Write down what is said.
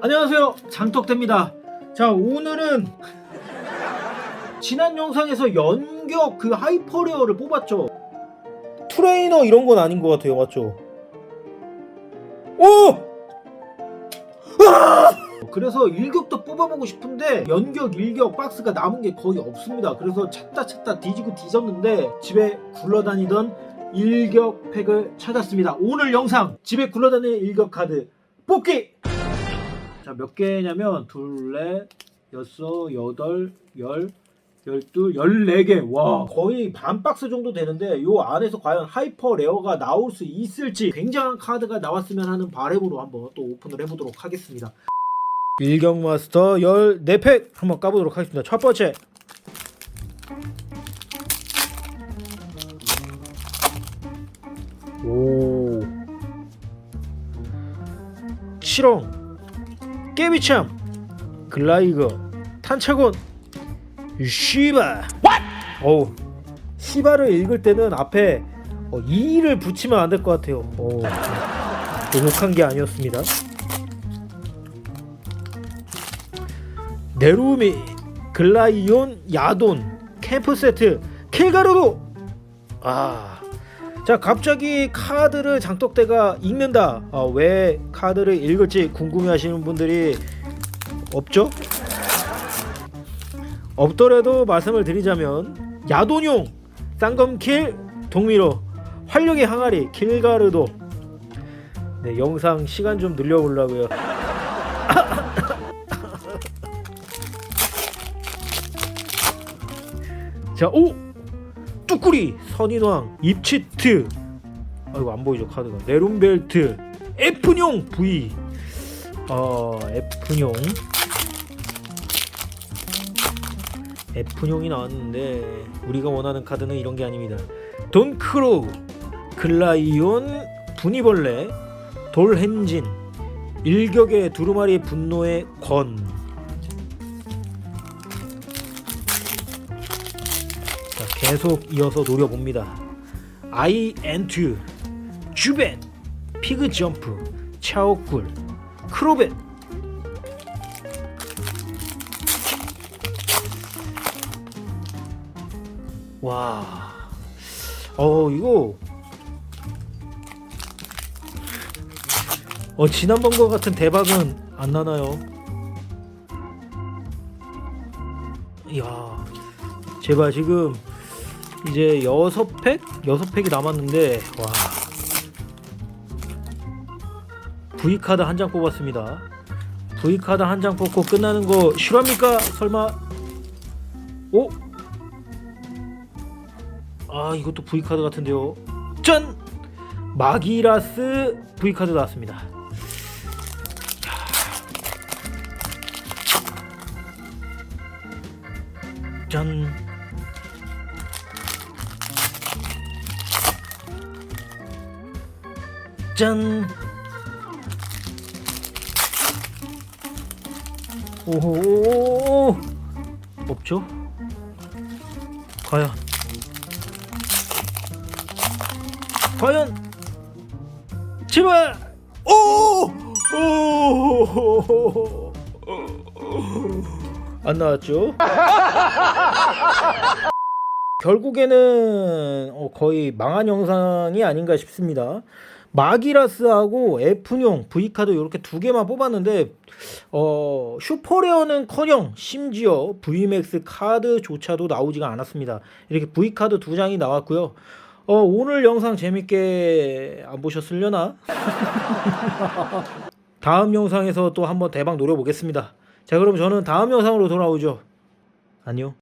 안녕하세요. 장떡대입니다. 자 오늘은 지난 영상에서 연격 그 하이퍼레어를 뽑았죠. 트레이너 이런 건 아닌 것 같아요. 맞죠? 오! 으아! 그래서 일격도 뽑아보고 싶은데 연격 일격 박스가 남은 게 거의 없습니다. 그래서 찾다 찾다 뒤지고 뒤졌는데 집에 굴러다니던 일격 팩을 찾았습니다. 오늘 영상 집에 굴러다니는 일격 카드 뽑기 자, 몇 개냐면 둘, 넷, 여섯, 여덟, 열, 열둘, 열네 개. 와, 거의 반 박스 정도 되는데 요 안에서 과연 하이퍼 레어가 나올 수 있을지 굉장한 카드가 나왔으면 하는 바램으로 한번 또 오픈을 해보도록 하겠습니다. 일경 마스터 14팩 한번 까보도록 하겠습니다. 첫 번째. 오. 실ong 깨비참. 글라이거 탄차곤. 시바. 어우 시바를 읽을 때는 앞에 어, 이를 붙이면 안 될 것 같아요. 어, 욕한 게 아니었습니다. 네루미 글라이온 야돈 캠프 세트 킬가루도 아 자 갑자기 카드를 장떡대가 읽는다. 아, 왜 카드를 읽을지 궁금해 하시는 분들이 없죠? 없더라도 말씀을 드리자면 야돈용 쌍검킬 동미로 활력의 항아리 킬가르도. 네 영상 시간 좀 늘려보려고요. 자 오 뚜꾸리 선인왕 입치트. 아이고 안 보이죠 카드가. 네론벨트 F용 V 어 F용 F용이 나왔는데 우리가 원하는 카드는 이런 게 아닙니다. 돈크로우 글라이온 분이벌레 돌헨진 일격의 두루마리 분노의 권 계속 이어서 노려봅니다. 아이엔트, 주벤, 피그 점프, 차오꿀, 크로벤. 와, 어 이거 어 지난번과 같은 대박은 안 나나요? 이야. 제발 지금 이제 여섯 팩 여섯 팩이 남았는데 와 V 카드 한 장 뽑았습니다. V 카드 한 장 뽑고 끝나는 거 실합니까? 설마? 오? 아 이것도 V 카드 같은데요. 짠! 마기라스 V 카드 나왔습니다. 짠. 짠. 오호 없죠? 과연 과연 제발 오! 오! 안 나왔죠? 결국에는 어, 거의 망한 영상이 아닌가 싶습니다. 마기라스하고 F용 V카드 이렇게 두 개만 뽑았는데 어, 슈퍼레어는커녕 심지어 VMAX 카드조차도 나오지가 않았습니다. 이렇게 V카드 두 장이 나왔고요. 어, 오늘 영상 재밌게 안 보셨으려나? 다음 영상에서 또 한번 대박 노려보겠습니다. 자 그럼 저는 다음 영상으로 돌아오죠. 안녕.